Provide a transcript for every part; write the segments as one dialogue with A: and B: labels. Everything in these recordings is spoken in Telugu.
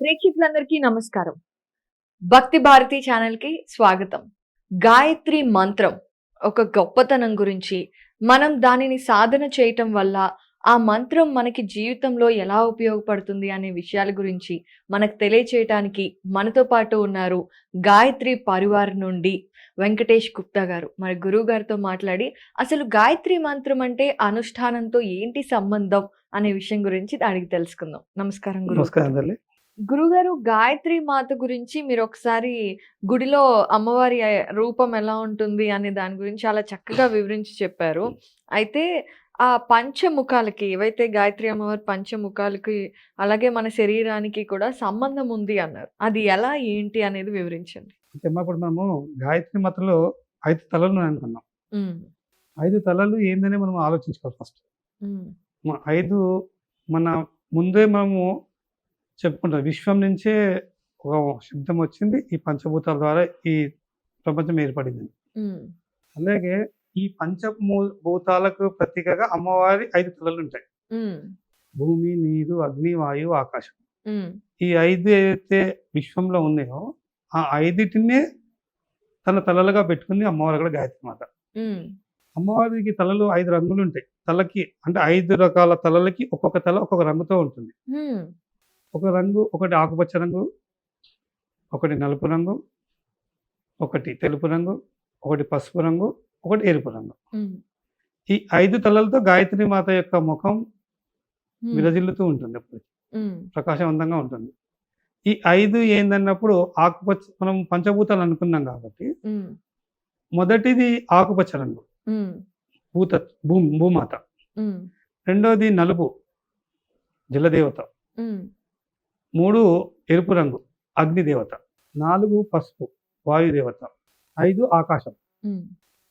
A: ప్రేక్షకులందరికీ నమస్కారం. భక్తి భారతి ఛానల్కి స్వాగతం. గాయత్రి మంత్రం ఒక గొప్పతనం గురించి మనం దానిని సాధన చేయటం వల్ల ఆ మంత్రం మనకి జీవితంలో ఎలా ఉపయోగపడుతుంది అనే విషయాల గురించి మనకు తెలియచేయటానికి మనతో పాటు ఉన్నారు గాయత్రి పరివార్ నుండి వెంకటేష్ గుప్తా గారు. మరి గురువు గారితో మాట్లాడి అసలు గాయత్రి మంత్రం అంటే అనుష్ఠానంతో ఏంటి సంబంధం అనే విషయం గురించి అడిగి తెలుసుకుందాం. నమస్కారం గురు
B: నమస్కారం తల్లి
A: గురుగారు గాయత్రి మాత గురించి మీరు ఒకసారి గుడిలో అమ్మవారి రూపం ఎలా ఉంటుంది అనే దాని గురించి చాలా చక్కగా వివరించి చెప్పారు. అయితే ఆ పంచముఖాలకి ఏవైతే గాయత్రి అమ్మవారి పంచముఖాలకి అలాగే మన శరీరానికి కూడా సంబంధం ఉంది అన్నారు. అది ఎలా ఏంటి అనేది వివరించండి.
B: అంటే అమ్మా ఇప్పుడు మనము గాయత్రి మాత్రలో ఐదు తలలు అనుకున్నాం. ఐదు తలలు ఏందని మనం ఆలోచించుకోవాలి ఫస్ట్. ఐదు మన ముందే మనము చెప్పుకుంటాం విశ్వం నుంచే ఒక శబ్దం వచ్చింది. ఈ పంచభూతాల ద్వారా ఈ ప్రపంచం ఏర్పడింది. అలాగే ఈ పంచభూ- భూతాలకు ప్రతీకగా అమ్మవారి ఐదు తలలు ఉంటాయి. భూమి నీరు అగ్ని వాయువు ఆకాశం. ఈ ఐదు ఏదైతే విశ్వంలో ఉన్నాయో ఆ ఐదిటినే తన తలలుగా పెట్టుకుంది అమ్మవారు కూడా గాయత్రి మాత.
A: ఉమ్,
B: అమ్మవారికి తలలు ఐదు రంగులు ఉంటాయి. తలకి అంటే ఐదు రకాల తలలకి ఒక్కొక్క తల ఒక్కొక్క రంగుతో ఉంటుంది. ఒక రంగు ఒకటి ఆకుపచ్చ రంగు ఒకటి నలుపు రంగు ఒకటి తెలుపు రంగు ఒకటి పసుపు రంగు ఒకటి ఎరుపు రంగు. ఈ ఐదు తలలతో గాయత్రి మాత యొక్క ముఖం విరజిల్లుతూ ఉంటుంది ఎప్పుడు. ప్రకాశవంతంగా ఉంటుంది. ఈ ఐదు ఏందన్నప్పుడు ఆకుపచ్చ మనం పంచభూతాలు అనుకున్నాం కాబట్టి మొదటిది ఆకుపచ్చ రంగు. భూత భూ భూమాత. రెండోది నలుపు జలదేవత. మూడు ఎరుపు రంగు అగ్నిదేవత నాలుగు పసుపు వాయుదేవత ఐదు ఆకాశం.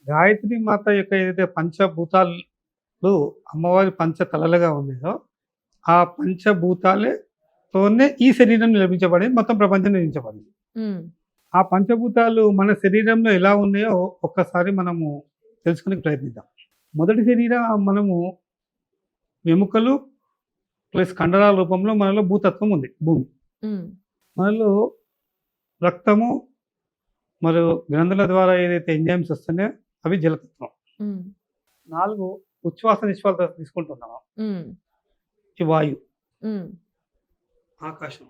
B: గాయత్రి మాత యొక్క ఏదైతే పంచభూతాలు అమ్మవారి పంచ తలలుగా ఉన్నాయో ఆ పంచభూతాలతోనే ఈ శరీరం నిర్మించబడింది మొత్తం ప్రపంచం నిర్మించబడింది ఆ పంచభూతాలు మన శరీరంలో ఎలా ఉన్నాయో ఒక్కసారి మనము తెలుసుకునే ప్రయత్నిద్దాం. మొదటి శరీరం మనము ఎముకలు ప్లస్ కండరాల రూపంలో మనలో భూతత్వం ఉంది భూమి. మనలో రక్తము మరియు గ్రంథుల ద్వారా ఏదైతే ఎంజైమ్స్ వస్తున్నాయో అవి జలతత్వం. నాలుగు ఉచ్ఛ్వాస నిశ్వాస తీసుకుంటున్నాము ఈ వాయు. ఆకాశం.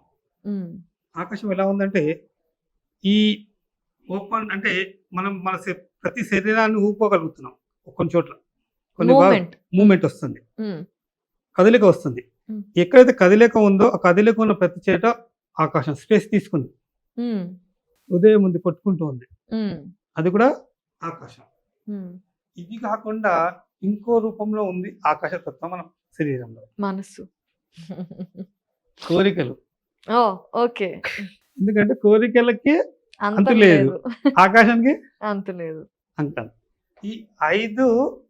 B: ఆకాశం ఎలా ఉందంటే ఈ ఓపెన్ అంటే మనం మన ప్రతి శరీరాన్ని ఊపుకోగలుగుతున్నాం కొన్ని చోట్ల. కొన్ని
A: మూమెంట్
B: వస్తుంది. కదలిక వస్తుంది. ఎక్కడైతే కదలిక ఉందో ఆ కదలిక ఉన్న ప్రతి చేట ఆకాశం స్పేస్ తీసుకుంది. ఉదయం ఉంది కొట్టుకుంటూ ఉంది. అది కూడా ఆకాశం. ఇది కాకుండా ఇంకో రూపంలో ఉంది ఆకాశతత్వం మన శరీరంలో.
A: మనస్సు.
B: కోరికలు.
A: ఓకే.
B: ఎందుకంటే కోరికలకి
A: అంత
B: లేదు. ఆకాశానికి
A: అంత లేదు.
B: అంటారు ఈ ఐదు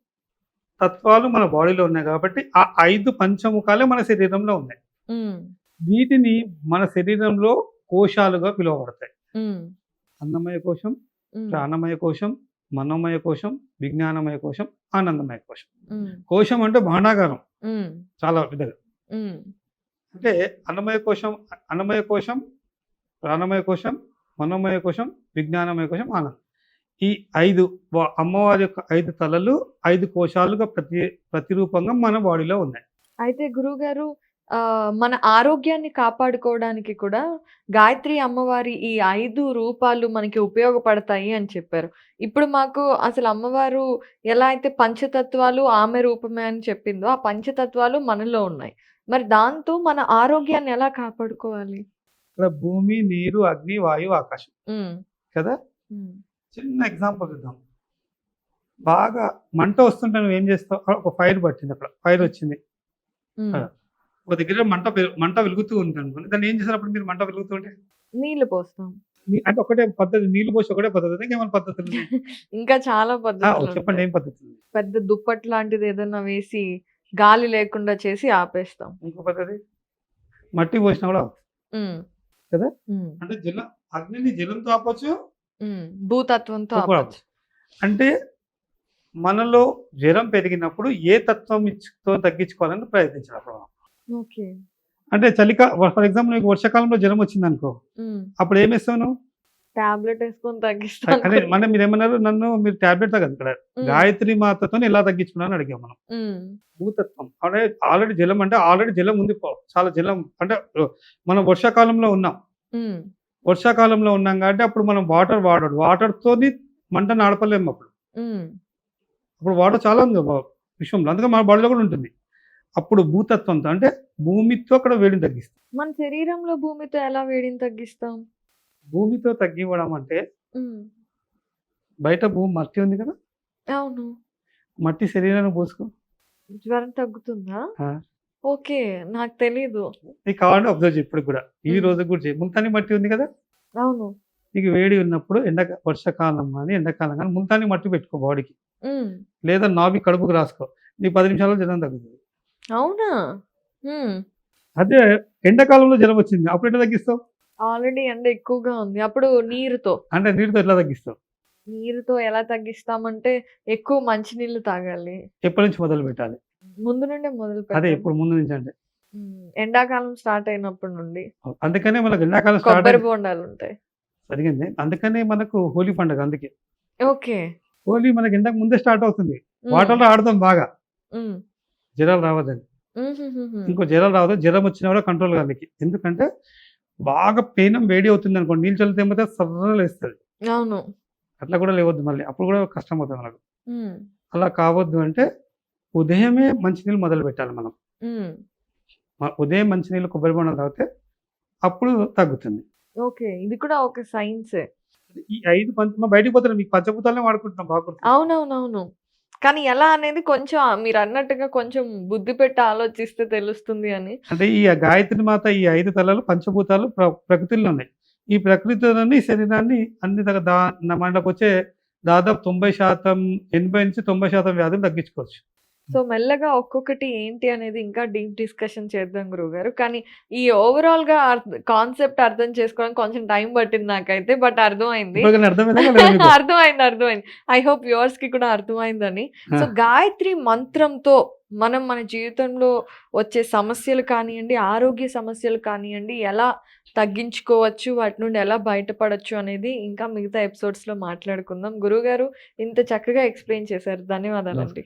B: తత్వాలు మన బాడీలో ఉన్నాయి కాబట్టి ఆ ఐదు పంచముఖాలే మన శరీరంలో ఉన్నాయి. వీటిని మన శరీరంలో కోశాలుగా పిలువబడతాయి. అన్నమయ కోశం ప్రాణమయ కోశం మనోమయ కోశం విజ్ఞానమయ కోశం ఆనందమయ కోశం. కోశం అంటే భాండాగారం
A: ఉమ్,
B: చాలా విధంగా అంటే అన్నమయ కోశం అన్నమయ కోశం ప్రాణమయ కోశం మనోమయ కోశం విజ్ఞానమయ కోశం ఆనందం. ఈ ఐదు అమ్మవారి యొక్క ఐదు తలలు ఐదు కోశాలుగా ప్రతి ప్రతిరూపంగా మన బాడీలో ఉన్నాయి.
A: అయితే గురువుగారు ఆ, మన ఆరోగ్యాన్ని కాపాడుకోవడానికి కూడా గాయత్రి అమ్మవారి ఈ ఐదు రూపాలు మనకి ఉపయోగపడతాయి అని చెప్పారు. ఇప్పుడు మాకు అసలు అమ్మవారు ఎలా అయితే పంచతత్వాలు ఆమె రూపమే అని చెప్పిందో ఆ పంచతత్వాలు మనలో ఉన్నాయి. మరి దాంతో మన ఆరోగ్యాన్ని ఎలా కాపాడుకోవాలి?
B: భూమి నీరు అగ్ని వాయువు ఆకాశం. కదా? చిన్న ఎగ్జాంపుల్ ఇద్దాం. బాగా మంట వస్తుంటే నువ్వు ఏం చేస్తావు ఒక ఫైర్ పట్టింది అక్కడ. ఫైర్ వచ్చింది. ఒక దగ్గర మంట మంట వెలుగుతూ ఉంది అనుకోండి. దాన్ని ఏం చేసినప్పుడు మీరు మంట వెలుగుతుంటే
A: నీళ్ళు పోస్తాం.
B: అంటే ఒకటే పద్ధతి నీళ్ళు పోసి ఒకటే పద్ధతి. ఇంకేమైనా పద్ధతులు?
A: ఇంకా చాలా పద్ధతులు
B: చెప్పండి. ఏం పద్ధతి
A: పెద్ద దుప్పటి లాంటిది ఏదైనా వేసి గాలి లేకుండా చేసి ఆపేస్తాం.
B: ఇంకో పద్ధతి? మట్టి పోసినా కూడా కదా? అంటే జల అగ్నిని జలంతో ఆపొచ్చు
A: భూతత్వంతో
B: అంటే మనలో జ్వరం పెరిగినప్పుడు ఏ తత్వం ఇచ్చుతో తగ్గించుకోవాలని ప్రయత్నించాలి అప్పుడు. మనం.
A: ఓకే.
B: అంటే చలికా ఫర్ ఎగ్జాంపుల్ నీకు వర్షాకాలంలో జ్వరం వచ్చింది అనుకో అప్పుడు ఏం వేస్తావు నువ్వు?
A: టాబ్లెట్ వేసుకొని తగ్గిస్తాను
B: అదే మన మీరు ఏమన్నారు? నన్ను మీరు టాబ్లెట్ కదా ఇక్కడ. గాయత్రి మాతతో ఎలా తగ్గించుకున్నాను అడిగాం మనం. భూతత్వం. అంటే ఆల్రెడీ జలం అంటే ఆల్రెడీ జలం ఉంది పో- చాలా జలం అంటే మనం వర్షాకాలంలో ఉన్నాం. వర్షాకాలంలో ఉన్నాం కాబట్టి అప్పుడు మనం వాటర్ వాడడు వాటర్ తోని మంట నడపలేము అప్పుడు. అప్పుడు వాటర్ చాలా ఉంది విశ్వంలో. అందుకే మన బాడీలో కూడా ఉంటుంది. అప్పుడు భూతత్వంతో అంటే భూమితో అక్కడ వేడిని తగ్గిస్తాం.
A: మన శరీరంలో భూమితో ఎలా వేడిని తగ్గిస్తాం?
B: భూమితో తగ్గివ్వడం అంటే బయట భూమి మట్టి ఉంది కదా?
A: అవును.
B: మట్టి శరీరాన్ని పోసుకో.
A: జ్వరం తగ్గుతుందా. ఓకే. నాకు తెలీదు.
B: నీకు కావాలంటే అబ్జర్వ్ చేయి ఇప్పుడు కూడా. ఈ. రోజు కూడా చేయి. ముల్తాని మట్టి ఉంది కదా?
A: అవును.
B: నీకు వేడి ఉన్నప్పుడు ఎండ వర్షాకాలం కానీ ఎండాకాలం కానీ ముల్తాని మట్టి పెట్టుకో బాడీకి. లేదా నాభి కడుపుకు రాసుకో. నీకు పది నిమిషాల్లో జ్వరం తగ్గుతుంది.
A: అవునా?
B: అదే ఎండాకాలంలో జ్వరం వచ్చింది. అప్పుడు ఎట్లా తగ్గిస్తావు?
A: ఆల్రెడీ ఎండ ఎక్కువగా ఉంది. అప్పుడు నీరుతో.
B: అంటే నీటితో ఎట్లా తగ్గిస్తావు?
A: నీరుతో ఎలా తగ్గిస్తామంటే ఎక్కువ మంచినీళ్ళు తాగాలి.
B: ఎప్పటి నుంచి మొదలు పెట్టాలి?
A: ముందు నుండే మొదలు
B: అదే ఇప్పుడు ముందు నుంచి అంటే.
A: ఎండాకాలం స్టార్ట్ అయినప్పటి నుండి
B: అందుకనే మనకు ఎండాకాలం స్టార్ట్
A: కొబ్బరి బోండాలు ఉంటాయి.
B: జరిగింది అందుకనే మనకు హోలీ పండుగ అందుకే.
A: ఓకే.
B: హోలీ మనకి ఎండకు ముందే స్టార్ట్ అవుతుంది.
A: ఉమ్,
B: వాటర్లో ఆడతాం బాగా. జ్వరాలు రావద్దని.
A: ఉమ్.
B: ఇంకో జ్వరం రావద్దు. జ్వరం వచ్చినా కూడా కంట్రోల్ కాదు ఎందుకంటే బాగా పెయిన్ వేడి అవుతుంది అనుకోండి. నీళ్ళు చల్లితే ఏమైతే సర్ర లేస్తుంది
A: అవును.
B: అట్లా కూడా లేవద్దు మళ్ళీ. అప్పుడు కూడా కష్టం అవుతుంది మనకు. అలా కావద్దు అంటే ఉదయమే మంచినీళ్ళు మొదలు పెట్టాలి మనం. ఉదయం మంచినీళ్ళు కొబ్బరి బొండం తాగితే అప్పుడు తగ్గుతుంది.
A: ఓకే. ఇది కూడా ఒక సైన్సే.
B: ఈ ఐదు పంచ బయటికి పోతే మీకు పంచభూతాలనే వాడుకుంటున్నాం బాగా గుర్తు.
A: అవునవునవును. కానీ ఎలా అనేది కొంచెం మీరు అన్నట్టుగా కొంచెం బుద్ధి పెట్టి ఆలోచిస్తే తెలుస్తుంది అని.
B: అంటే ఈ గాయత్రి మాత ఈ ఐదు తలలు పంచభూతాలు ప్ర ప్రకృతిలో ఉన్నాయి. ఈ ప్రకృతిలోని శరీరాన్ని అన్ని దా వచ్చే దాదాపు తొంభై శాతం ఎనభై నుంచి తొంభై శాతం వ్యాధులు తగ్గించుకోవచ్చు.
A: సో మెల్లగా ఒక్కొక్కటి ఏంటి అనేది ఇంకా డీప్ డిస్కషన్ చేద్దాం గురుగారు కానీ ఈ ఓవరాల్గా కాన్సెప్ట్ అర్థం చేసుకోవడానికి కొంచెం టైం పట్టింది నాకైతే బట్ అర్థమైంది.
B: అర్థమైందా?
A: అర్థమైంది ఐ హోప్ వ్యూవర్స్కి కూడా అర్థమైందని. సో. గాయత్రి మంత్రంతో మనం మన జీవితంలో వచ్చే సమస్యలు కానివ్వండి ఆరోగ్య సమస్యలు కానివ్వండి ఎలా తగ్గించుకోవచ్చు వాటి నుండి ఎలా బయటపడొచ్చు అనేది ఇంకా మిగతా ఎపిసోడ్స్లో మాట్లాడుకుందాం. గురుగారు ఇంత చక్కగా ఎక్స్ప్లెయిన్ చేశారు. ధన్యవాదాలండి.